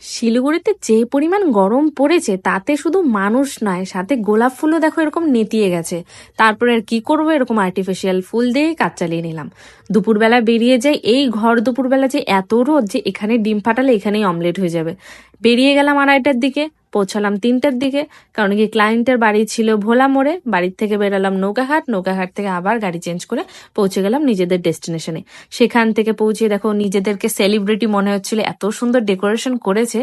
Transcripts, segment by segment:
শিলিগুড়িতে যে পরিমাণ গরম পড়েছে, তাতে শুধু মানুষ নয়, সাথে গোলাপ ফুলও দেখো এরকম নেতিয়ে গেছে। তারপরে আর কি করব এরকম আর্টিফিশিয়াল ফুল দিয়ে কাজ চালিয়ে নিলাম। দুপুরবেলা বেরিয়ে যাই, এই ঘর দুপুরবেলা যে এত রোদ যে এখানে ডিম ফাটালে এখানেই অমলেট হয়ে যাবে। বেরিয়ে গেলাম আড়াইটার দিকে। পৌঁছালাম তিনটার দিকে, কারণ কি ক্লায়েন্টের বাড়ি ছিল ভোলা মোড়ে। বাড়ির থেকে বেরালাম নৌকাঘাট নৌকাঘাট থেকে আবার গাড়ি চেঞ্জ করে পৌঁছে গেলাম নিজেদের ডেস্টিনেশনে সেখান থেকে পৌঁছে দেখো নিজেদেরকে সেলিব্রিটি মনে হচ্ছিল, এত সুন্দর ডেকোরেশন করেছে,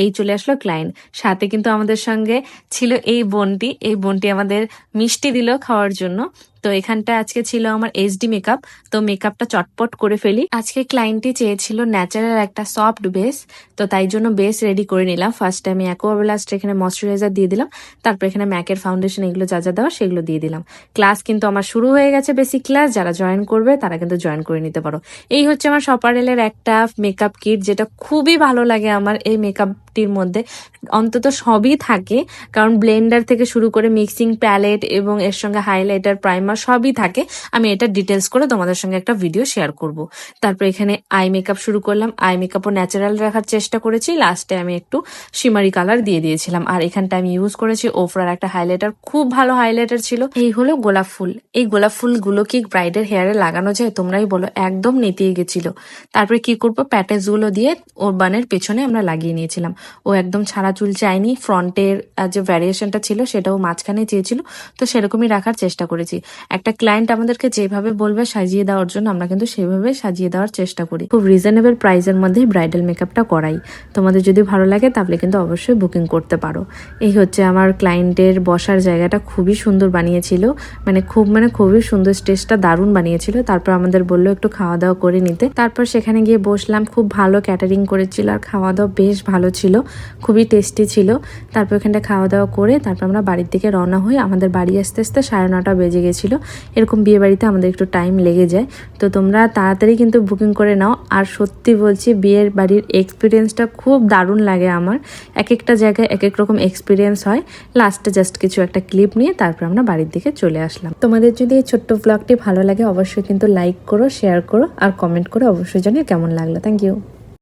এই চলে আসলো ক্লায়েন্ট সাথে কিন্তু আমাদের সঙ্গে ছিল এই বোনটি এই বোনটি আমাদের মিষ্টি দিল খাওয়ার জন্য। তো এখানটা আজকে ছিল আমার এইচডি মেকআপ তো মেকআপটা চটপট করে ফেলি। আজকে ক্লায়েন্টটি চেয়েছিল ন্যাচারাল একটা সফট বেস তো তাই জন্য বেস রেডি করে নিলাম। ফার্স্ট আমি অ্যাকোয়াবেলাস্ট এখানে ময়শ্চারাইজার দিয়ে দিলাম, তারপর এখানে ম্যাকের ফাউন্ডেশন এগুলো যা যা দেওয়া সেগুলো দিয়ে দিলাম। ক্লাস কিন্তু আমার শুরু হয়ে গেছে বেসিক ক্লাস যারা জয়েন করবে তারা কিন্তু জয়েন করে নিতে পারো। এই হচ্ছে আমার সপারেলের একটা মেকআপ কিট যেটা খুবই ভালো লাগে আমার। এই মেকআপটির মধ্যে অন্তত সবই থাকে। কারণ ব্লেন্ডার থেকে শুরু করে মিক্সিং প্যালেট এবং এর সঙ্গে হাইলাইটার, প্রাইমার সবই থাকে। আমি এটা ডিটেলস করে তোমাদের সঙ্গে একটা ভিডিও শেয়ার করব। তারপর এখানে আই মেকআপ শুরু করলাম। আই মেকআপও ন্যাচারাল রাখার চেষ্টা করেছি। লাস্টে আমি একটু শিমারি কালার দিয়ে দিয়েছিলাম। আর এখানটা আমি ইউজ করেছি ওফরার একটা হাইলাইটার। খুব ভালো হাইলাইটার ছিল। এই হলো গোলাপ ফুল। এই গোলাপ ফুলগুলো কি ব্রাইডের হেয়ারে লাগানো যায় তোমরাই বলো। একদম নেতিয়ে গেছিল। তারপরে কি করব? প্যাটেজগুলো দিয়ে ওর বানের পেছনে আমরা লাগিয়ে নিয়েছিলাম। ও একদম ছাড়া চুল চায়নি। ফ্রন্টের যে ভ্যারিয়েশনটা ছিল সেটাও মাঝখানে চেয়েছিল। তো সেরকমই রাখার চেষ্টা করেছি। একটা ক্লায়েন্ট আমাদেরকে যেভাবে বলবে সাজিয়ে দেওয়ার জন্য আমরা কিন্তু সেভাবে সাজিয়ে দেওয়ার চেষ্টা করি। খুব রিজনেবল প্রাইসের মধ্যেই ব্রাইডাল মেকআপটা করাই। তোমাদের যদি ভালো লাগে তাহলে কিন্তু অবশ্যই বুকিং করতে পারো। এই হচ্ছে আমার ক্লায়েন্টের বসার জায়গাটা খুবই সুন্দর বানিয়েছিল। মানে খুব মানে খুবই সুন্দর স্টেজটা দারুণ বানিয়েছিল। তারপর আমাদের বলল একটু খাওয়া দাওয়া করে নিতে। তারপর সেখানে গিয়ে বসলাম। খুব ভালো ক্যাটারিং করেছিল আর খাওয়া দাওয়া বেশ ভালো ছিল। খুবই টেস্টি ছিল। তারপর ওখানটা খাওয়া দাওয়া করে তারপর আমরা বাড়ির দিকে রওনা হই। আমাদের বাড়ি আসতে আসতে সাড়ে নটা বেজে গেছিল। এরকম বিয়ে বাড়িতে আমাদের একটু টাইম লেগে যায়। তো তোমরা তাড়াতাড়ি কিন্তু বুকিং করে নাও। আর সত্যি বলছি, বিয়ের বাড়ির এক্সপিরিয়েন্সটা খুব দারুণ লাগে আমার। এক একটা জায়গায় এক এক রকম এক্সপিরিয়েন্স হয়। লাস্টে জাস্ট কিছু একটা ক্লিপ নিয়ে তারপর আমরা বাড়ির দিকে চলে আসলাম। তোমাদের যদি এই ছোট্ট ব্লগটি ভালো লাগে, অবশ্যই কিন্তু লাইক করো শেয়ার করো, আর কমেন্ট করে। অবশ্যই জানিয়ে কেমন লাগল। Thank you